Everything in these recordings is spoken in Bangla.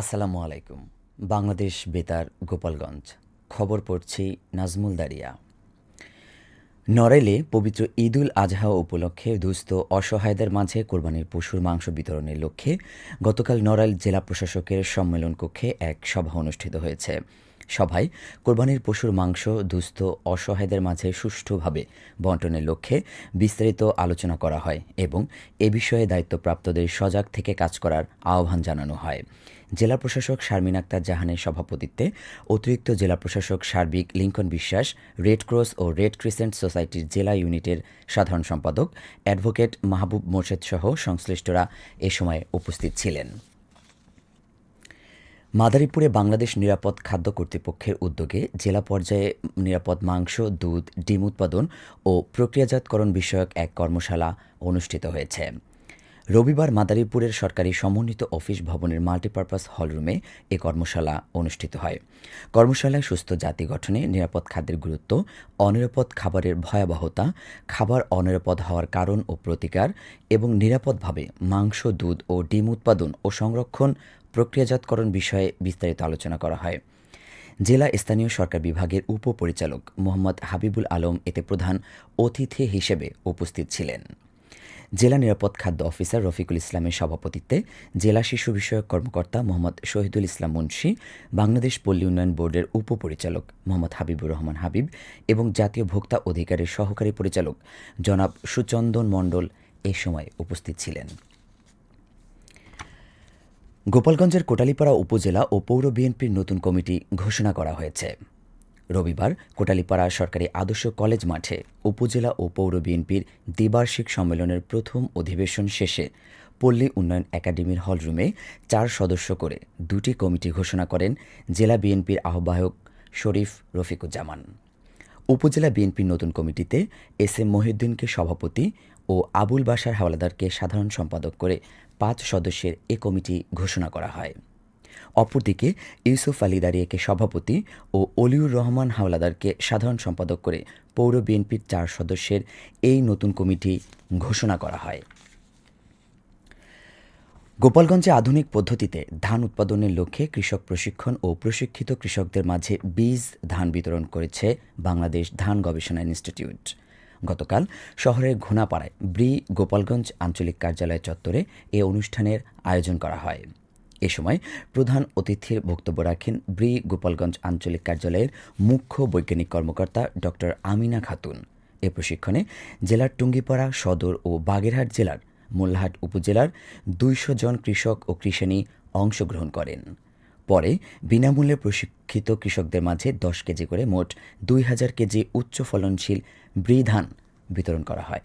আসসালামু আলাইকুম, বাংলাদেশ বেতার গোপালগঞ্জ। খবর পড়ছি নাজমুল দারিয়া। নরেলে পবিত্র ঈদুল আজহা উপলক্ষে দুস্থ অসহায়দের মাঝে কোরবানির পশুর মাংস বিতরণের লক্ষ্যে গতকাল নড়াইল জেলা প্রশাসকের সম্মেলন কক্ষে এক সভা অনুষ্ঠিত হয়েছে। সভায় কোরবানির পশুর মাংস, দুস্থ, অসহায়দের মাঝে সুষ্ঠুভাবে বন্টনের লক্ষ্যে বিস্তারিত আলোচনা করা হয় এবং এ বিষয়ে দায়িত্বপ্রাপ্তদের সজাগ থেকে কাজ করার আহ্বান জানানো হয়। জেলা প্রশাসক শারমিন আক্তার জাহানের সভাপতিত্বে অতিরিক্ত জেলা প্রশাসক সার্বিক লিঙ্কন বিশ্বাস, রেড ক্রস ও রেড ক্রিসেন্ট সোসাইটির জেলা ইউনিটের সাধারণ সম্পাদক অ্যাডভোকেট মাহবুব মোর্শেদ সহ সংশ্লিষ্টরা এ সময় উপস্থিত ছিলেন। মাদারীপুরে বাংলাদেশ নিরাপদ খাদ্য কর্তৃপক্ষের উদ্যোগে জেলা পর্যায়ে নিরাপদ মাংস, দুধ, ডিম উৎপাদন ও প্রক্রিয়াজাতকরণ বিষয়ক এক কর্মশালা অনুষ্ঠিত হয়েছে। রবিবার মাদারীপুরের সরকারি সমন্বিত অফিস ভবনের মাল্টিপারপাস হলরুমে এ কর্মশালা অনুষ্ঠিত হয়। কর্মশালায় সুস্থ জাতি গঠনে নিরাপদ খাদ্যের গুরুত্ব, অনিরাপদ খাবারের ভয়াবহতা, খাবার অনিরাপদ হওয়ার কারণ ও প্রতিকার এবং নিরাপদভাবে মাংস, দুধ ও ডিম উৎপাদন ও সংরক্ষণ প্রক্রিয়াজাতকরণ বিষয়ে বিস্তারিত আলোচনা করা হয়। জেলা স্থানীয় সরকার বিভাগের উপপরিচালক মোহাম্মদ হাবিবুল আলম এতে প্রধান অতিথি হিসেবে উপস্থিত ছিলেন। জেলা নিরাপদ খাদ্য অফিসার রফিকুল ইসলামের সভাপতিত্বে জেলা শিশু বিষয়ক কর্মকর্তা মোহাম্মদ শহীদুল ইসলাম মুন্সি, বাংলাদেশ পল্লী উন্নয়ন বোর্ডের উপপরিচালক মোহাম্মদ হাবিবুর রহমান হাবিব এবং জাতীয় ভোক্তা অধিকারের সহকারী পরিচালক জনাব সুচন্দন মণ্ডল এ সময় উপস্থিত ছিলেন। গোপালগঞ্জের কোটালীপাড়া উপজেলা ও পৌর বিএনপির নতুন কমিটি ঘোষণা করা হয়েছে। রবিবার কোটালীপাড়া সরকারি আদর্শ কলেজ মাঠে উপজেলা ও পৌর বিএনপির দ্বিবার্ষিক সম্মেলনের প্রথম অধিবেশন শেষে পল্লী উন্নয়ন একাডেমির হলরুমে চার সদস্য করে দুটি কমিটি ঘোষণা করেন জেলা বিএনপির আহ্বায়ক শরীফ রফিকুজ্জামান। উপজেলা বিএনপির নতুন কমিটিতে এস এম মহিউদ্দিনকে সভাপতি ও আবুল বাসার হাওলাদারকে সাধারণ সম্পাদক করে পাঁচ সদস্যের এ কমিটি ঘোষণা করা হয়। অপরদিকে ইউসুফ আলী দাঁড়িয়েকে সভাপতি ও অলিউর রহমান হাওলাদারকে সাধারণ সম্পাদক করে পৌর বিএনপির চার সদস্যের এই নতুন কমিটি ঘোষণা করা হয়। গোপালগঞ্জে আধুনিক পদ্ধতিতে ধান উৎপাদনের লক্ষ্যে কৃষক প্রশিক্ষণ ও প্রশিক্ষিত কৃষকদের মাঝে বীজ ধান বিতরণ করেছে বাংলাদেশ ধান গবেষণা ইনস্টিটিউট। গতকাল শহরের ঘোনাপাড়ায় ব্রি গোপালগঞ্জ আঞ্চলিক কার্যালয় চত্বরে এ অনুষ্ঠানের আয়োজন করা হয়। এ সময় প্রধান অতিথির বক্তব্য রাখেন ব্রি গোপালগঞ্জ আঞ্চলিক কার্যালয়ের মুখ্য বৈজ্ঞানিক কর্মকর্তা ডক্টর আমিনা খাতুন। এ প্রশিক্ষণে জেলার টুঙ্গিপাড়া সদর ও বাগেরহাট জেলার মোল্লাহাট উপজেলার দুইশো জন কৃষক ও কৃষানী অংশগ্রহণ করেন। পরে বিনামূল্যে প্রশিক্ষিত কৃষকদের মাঝে দশ কেজি করে মোট দুই হাজার কেজি উচ্চ ফলনশীল ব্রি ধান বিতরণ করা হয়।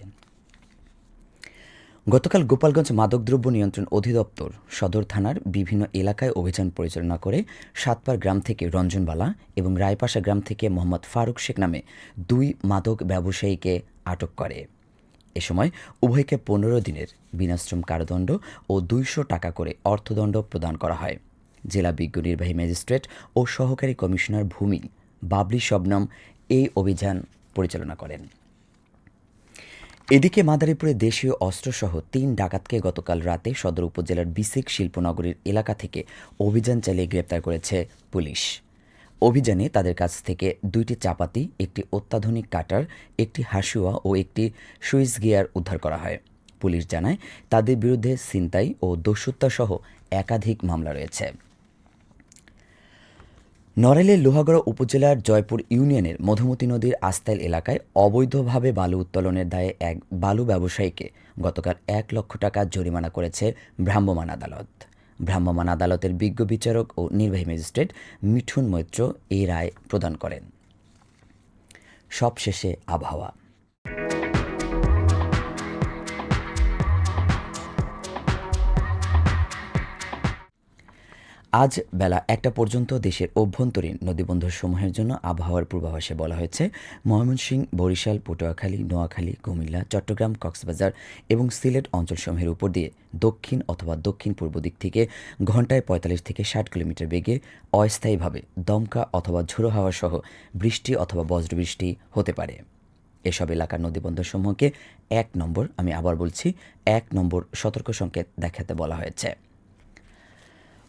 গতকাল গোপালগঞ্জ মাদকদ্রব্য নিয়ন্ত্রণ অধিদপ্তর সদর থানার বিভিন্ন এলাকায় অভিযান পরিচালনা করে সাতপার গ্রাম থেকে রঞ্জনবালা এবং রায়পাশা গ্রাম থেকে মোহাম্মদ ফারুক শেখ নামে দুই মাদক ব্যবসায়ীকে আটক করে। এ সময় উভয়কে পনেরো দিনের বিনাশ্রম কারাদণ্ড ও দুইশো টাকা করে অর্থদণ্ড প্রদান করা হয়। জেলা বিজ্ঞ নির্বাহী ম্যাজিস্ট্রেট ও সহকারী কমিশনার ভূমি বাবলি শবনম এই অভিযান পরিচালনা করেন। এদিকে মাদারীপুরে দেশীয় অস্ত্রসহ তিন ডাকাতকে গতকাল রাতে সদর উপজেলার বিসিক শিল্পনগরীর এলাকা থেকে অভিযান চালিয়ে গ্রেপ্তার করেছে পুলিশ। অভিযানে তাদের কাছ থেকে দুইটি চাপাতি, একটি অত্যাধুনিক কাটার, একটি হাসুয়া ও একটি সুইস গিয়ার উদ্ধার করা হয়। পুলিশ জানায়, তাদের বিরুদ্ধে ছিনতাই ও দস্যুত্ব সহ একাধিক মামলা রয়েছে। নড়াইলের লোহাগড়া উপজেলার জয়পুর ইউনিয়নের মধুমতি নদীর আস্তাইল এলাকায় অবৈধভাবে বালু উত্তোলনের দায়ে এক বালু ব্যবসায়ীকে গতকাল এক লক্ষ টাকা জরিমানা করেছে ভ্রাম্যমাণ আদালত। ভ্রাম্যমাণ আদালতের বিজ্ঞ বিচারক ও নির্বাহী ম্যাজিস্ট্রেট মিঠুন মৈত্র এই রায় প্রদান করেন। সবশেষে আবহাওয়া। আজ বেলা একটা পর্যন্ত দেশের অভ্যন্তরীণ নদীবন্দরসমূহের জন্য আবহাওয়ার পূর্বাভাসে বলা হয়েছে, ময়মনসিংহ, বরিশাল, পটুয়াখালী, নোয়াখালী, কুমিল্লা, চট্টগ্রাম, কক্সবাজার এবং সিলেট অঞ্চলসমূহের উপর দিয়ে দক্ষিণ অথবা দক্ষিণ পূর্ব দিক থেকে ঘন্টায় পঁয়তাল্লিশ থেকে ষাট কিলোমিটার বেগে অস্থায়ীভাবে দমকা অথবা ঝোড়ো হাওয়া সহ বৃষ্টি অথবা বজ্রবৃষ্টি হতে পারে। এসব এলাকার নদীবন্দরসমূহকে এক নম্বর, আমি আবার বলছি, এক নম্বর সতর্ক সংকেত দেখাতে বলা হয়েছে।